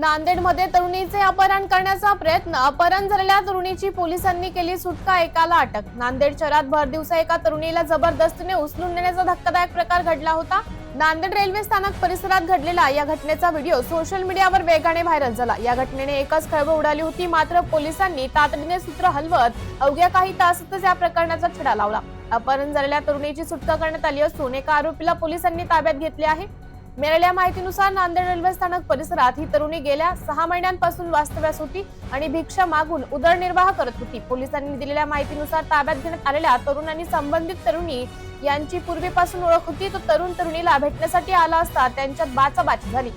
नांदेडमध्ये तरुणीचे अपहरण करण्याचा प्रयत्न. अपहरण झालेल्या तरुणीची पोलिसांनी केली सुटका एकाला अटक. नांदेड शहरात भर दिवसा एका तरुणीला जबरदस्तीने उचलून नेण्याचा धक्कादायक प्रकार घडला होता. नांदेड रेल्वे स्थानक परिसरात घडलेला या घटनेचा व्हिडिओ सोशल मीडियावर वेगाने व्हायरल झाला. या घटनेने एकच खळबळ उडाली होती मात्र पोलिसांनी तातडीने सूत्र हलवत अवघ्या काही तासातच या प्रकरणाचा छडा लावला. अपहरण झालेल्या तरुणीची सुटका करण्यात आली असून एका आरोपीला पोलिसांनी ताब्यात घेतले आहे. मिळालेल्या माहितीनुसार नांदेड रेल्वे स्थानक परिसरात ही तरुणी गेल्या सहा महिन्यांपासून वास्तव्यास होती आणि भिक्षा मागून उदरनिर्वाह करत होती. पोलिसांनी दिलेल्या माहितीनुसार ताब्यात घेण्यात आलेल्या तरुणांनी संबंधित तरुणी यांची पूर्वीपासून ओळख होती. तो तरुण तरुणीला भेटण्यासाठी आला असता त्यांच्यात बाचाबाची झाली.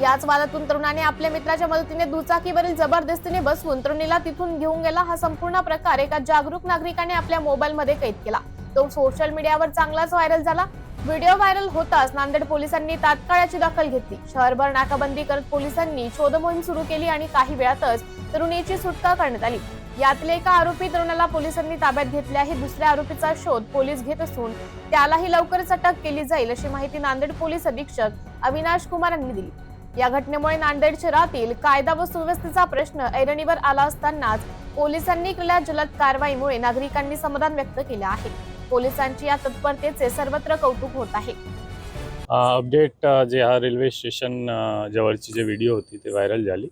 याच वादातून तरुणाने आपल्या मित्राच्या मदतीने दुचाकीवरील जबरदस्तीने बसवून तरुणीला तिथून घेऊन गेला. हा संपूर्ण प्रकार एका जागरूक नागरिकाने आपल्या मोबाईलमध्ये कैद केला. तो सोशल मीडियावर चांगलाच व्हायरल झाला. व्हिडिओ व्हायरल होताच नांदेड पोलिसांनी तात्काळाची दखल घेतली. शहरभर नाकाबंदी करत पोलिसांनी शोधमोहीम सुरू केली आणि काही वेळातच तरुणीची सुटका करण्यात आली. यातले एका आरोपी तरुणाला पोलिसांनी ताब्यात घेतले आहे. दुसऱ्या आरोपीचा शोध पोलीस घेत असून त्यालाही लवकरच अटक केली जाईल अशी माहिती नांदेड पोलीस अधीक्षक अविनाश कुमार यांनी दिली. या घटनेमुळे नांदेड शहरातील कायदा व सुव्यवस्थेचा प्रश्न ऐरणीवर आला असतानाच पोलिसांनी केलेल्या जलद कारवाईमुळे नागरिकांनी समाधान व्यक्त केले आहे. पोलिसांची या तत्परतेचे सर्वत्र कौतुक होत आहे. अपडेट जे हा रेल्वे स्टेशन जवळची जे व्हिडिओ होती ते व्हायरल झाली.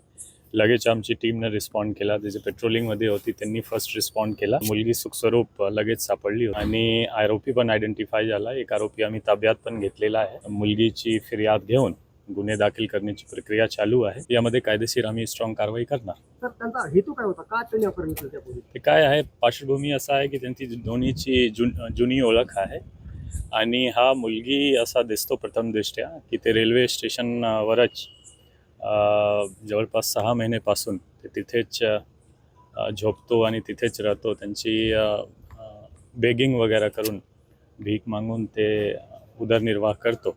लगेच आमची टीमनं रिस्पॉन्ड केला. त्याचे पेट्रोलिंगमध्ये होती त्यांनी फर्स्ट रिस्पॉन्ड केला. मुलगी सुखस्वरूप लगेच सापडली होती. आणि आरोपी पण आयडेंटिफाय झाला. एक आरोपी आम्ही ताब्यात पण घेतलेला आहे. मुलगीची फिर्याद घेऊन गुन्हे दाखल करण्याची प्रक्रिया चालू आहे. यामध्ये कायदेशीर आम्ही स्ट्रॉंग कारवाई करणार. तर त्यांचा हेतू काय होता? का त्यांनी अपहरण केलं त्या पोलीस ते काय आहे? पार्श्वभूमी असं आहे की त्यांची दोन्हीची जुन जुनी ओळख आहे. आणि हा मुलगी असा दिसतो प्रथम दृष्ट्या की ते रेल्वे स्टेशनवरच जवळपास सहा महिनेपासून ते तिथेच झोपतो आणि तिथेच राहतो. त्यांची बेगिंग वगैरे करून भीक मागून ते उदरनिर्वाह करतो.